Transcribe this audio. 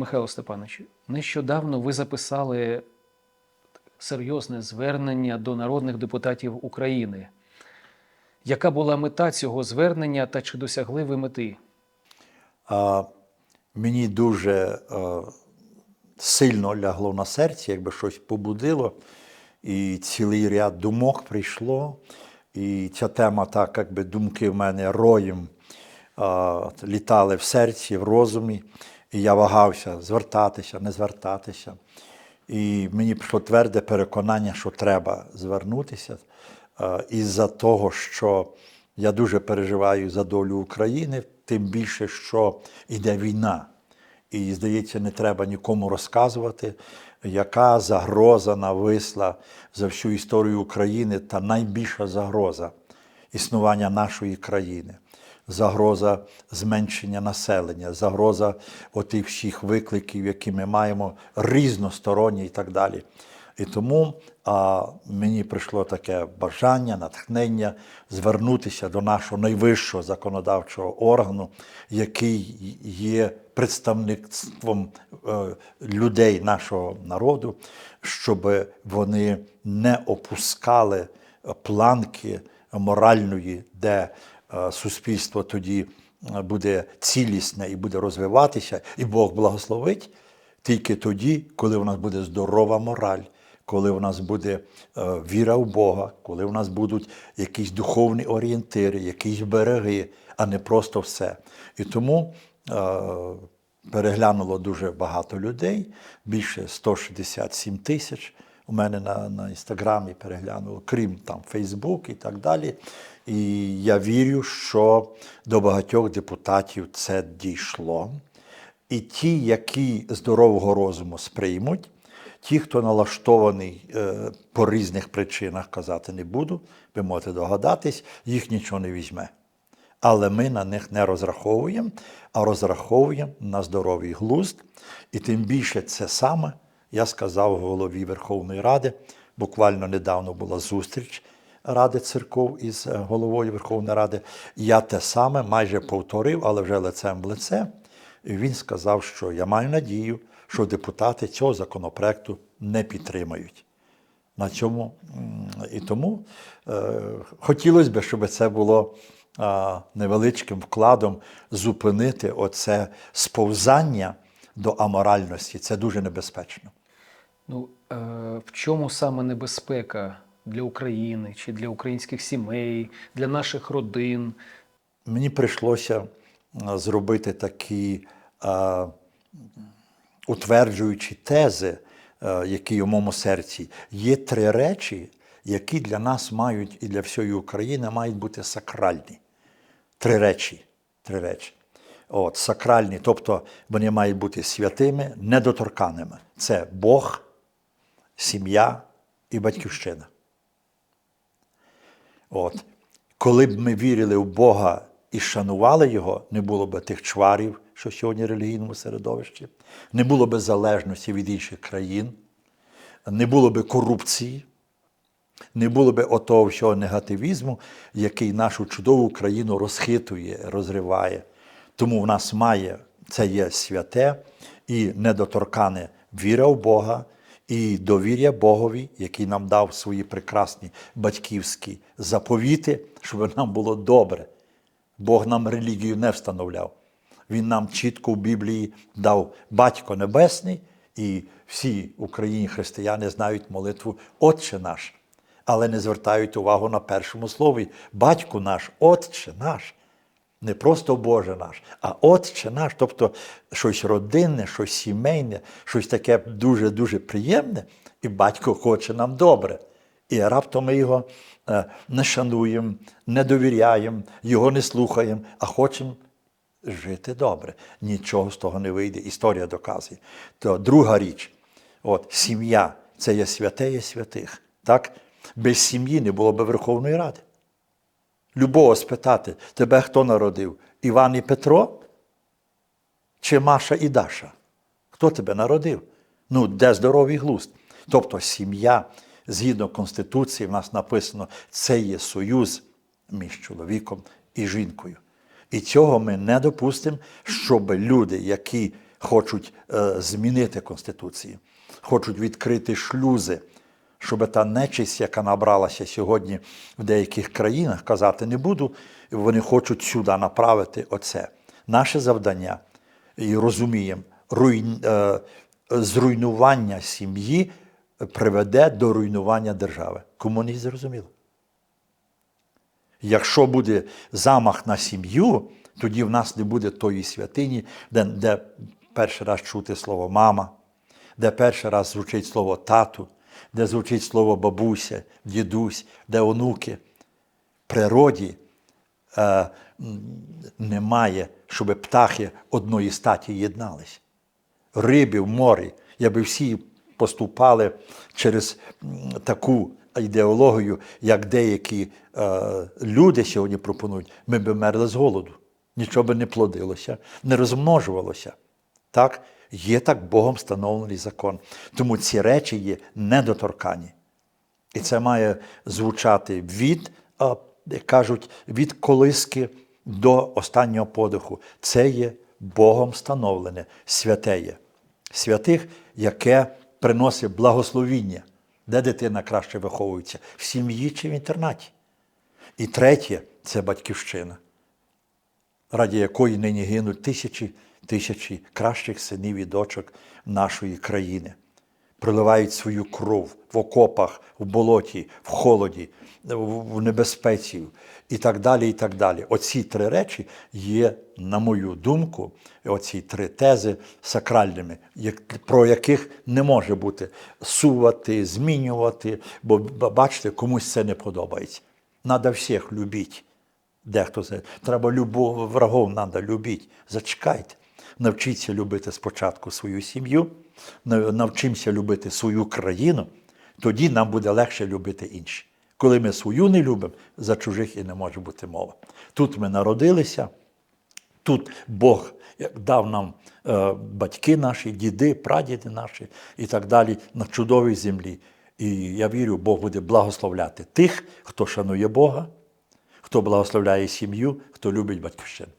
Михайло Степанович, нещодавно ви записали серйозне звернення до народних депутатів України. Яка була мета цього звернення та чи досягли ви мети? А, мені дуже е, сильно лягло на серці, якби щось побудило, і цілий ряд думок прийшло. І ця тема, так якби думки в мене роєм а, літали в серці, в розумі. І я вагався звертатися, не звертатися. І мені прийшло тверде переконання, що треба звернутися е, із-за того, що я дуже переживаю за долю України, тим більше, що йде війна. І, здається, не треба нікому розказувати, яка загроза нависла за всю історію України та найбільша загроза існування нашої країни. Загроза зменшення населення, загроза отих всіх викликів, які ми маємо різносторонні і так далі. І тому а, мені прийшло таке бажання, натхнення звернутися до нашого найвищого законодавчого органу, який є представництвом е, людей нашого народу, щоб вони не опускали планки моральної, де суспільство тоді е, буде цілісне і буде розвиватися, і Бог благословить тільки тоді, коли у нас буде здорова мораль, коли у нас буде е, віра в Бога, коли у нас будуть якісь духовні орієнтири, якісь береги, а не просто все. І тому е, переглянуло дуже багато людей, більше 167 тисяч. У мене на, на інстаграмі переглянуло, крім там Фейсбук і так далі. І я вірю, що до багатьох депутатів це дійшло. І ті, які здорового розуму сприймуть, ті, хто налаштований е, по різних причинах казати не буду, ви можете догадатись, їх нічого не візьме. Але ми на них не розраховуємо, а розраховуємо на здоровий глузд. І тим більше це саме я сказав голові Верховної Ради. Буквально недавно була зустріч Ради церков із е, головою Верховної Ради. Я те саме майже повторив, але вже лицем в лице. І він сказав, що я маю надію, що депутати цього законопроекту не підтримають. На цьому і тому е, хотілося б, щоб це було невеличким вкладом зупинити оце сповзання до аморальності. Це дуже небезпечно. Ну, е, в чому саме небезпека для України чи для українських сімей, для наших родин? Мені прийшлося зробити такі а, утверджуючі тези, а, які у моєму серці. Є три речі, які для нас мають і для всієї України мають бути сакральні. Три речі. Три речі. От, сакральні, тобто вони мають бути святими, недоторканими. Це Бог, сім'я і батьківщина. От. Коли б ми вірили в Бога і шанували Його, не було б тих чварів, що сьогодні в релігійному середовищі, не було б залежності від інших країн, не було б корупції, не було б отого всього негативізму, який нашу чудову країну розхитує, розриває. Тому в нас має це є святе і недоторкане віра в Бога і довір'я Богові, який нам дав свої прекрасні батьківські заповіти, щоб нам було добре. Бог нам релігію не встановляв. Він нам чітко в Біблії дав Батько Небесний, і всі Україні християни знають молитву Отче наш, але не звертають увагу на першому слові Батько наш, Отче наш. Не просто Боже наш, а Отче наш, тобто щось родинне, щось сімейне, щось таке дуже-дуже приємне, і батько хоче нам добре. І раптом ми його е, не шануємо, не довіряємо, його не слухаємо, а хочемо жити добре. Нічого з того не вийде. Історія доказує. То друга річ, от, сім'я це є святе святих. Так? Без сім'ї не було б Верховної Ради. Любого спитати, тебе хто народив? Іван і Петро? Чи Маша і Даша? Хто тебе народив? Ну, де здоровий глузд? Тобто сім'я, згідно Конституції, в нас написано, це є союз між чоловіком і жінкою. І цього ми не допустимо, щоб люди, які хочуть е, змінити Конституцію, хочуть відкрити шлюзи, щоб та нечисть, яка набралася сьогодні в деяких країнах, казати не буду, вони хочуть сюди направити оце. Наше завдання, і розуміємо, руйн, е, зруйнування сім'ї приведе до руйнування держави. Кому не зрозуміло? Якщо буде замах на сім'ю, тоді в нас не буде тої святині, де, де перший раз чути слово мама, де перший раз звучить слово тату, де звучить слово бабуся, дідусь, де онуки. Природі е, немає, щоб птахи одної статі єднались. Риби в морі, якби всі поступали через таку ідеологію, як деякі е, люди сьогодні пропонують, ми б мерли з голоду. Нічого би не плодилося, не розмножувалося. Так? Є так Богом встановлений закон. Тому ці речі є недоторкані. І це має звучати від, кажуть, від колиски до останнього подиху. Це є Богом встановлене, святе є. Святих, яке приносить благословіння, де дитина краще виховується, в сім'ї чи в інтернаті. І третє це батьківщина, раді якої нині гинуть тисячі тисячі кращих синів і дочок нашої країни проливають свою кров в окопах, в болоті, в холоді, в небезпеці і так далі. і так далі. Оці три речі є, на мою думку, оці три тези сакральними, про яких не може бути сувати, змінювати, бо бачите, комусь це не подобається. Надо всіх любити. Дехто це. Треба любов, врагов треба любити. Зачекайте. Навчіться любити спочатку свою сім'ю, навчимося любити свою країну, тоді нам буде легше любити інші. Коли ми свою не любимо, за чужих і не може бути мова. Тут ми народилися, тут Бог дав нам е, батьки наші, діди, прадіди наші і так далі на чудовій землі. І я вірю, Бог буде благословляти тих, хто шанує Бога, хто благословляє сім'ю, хто любить батьківщину.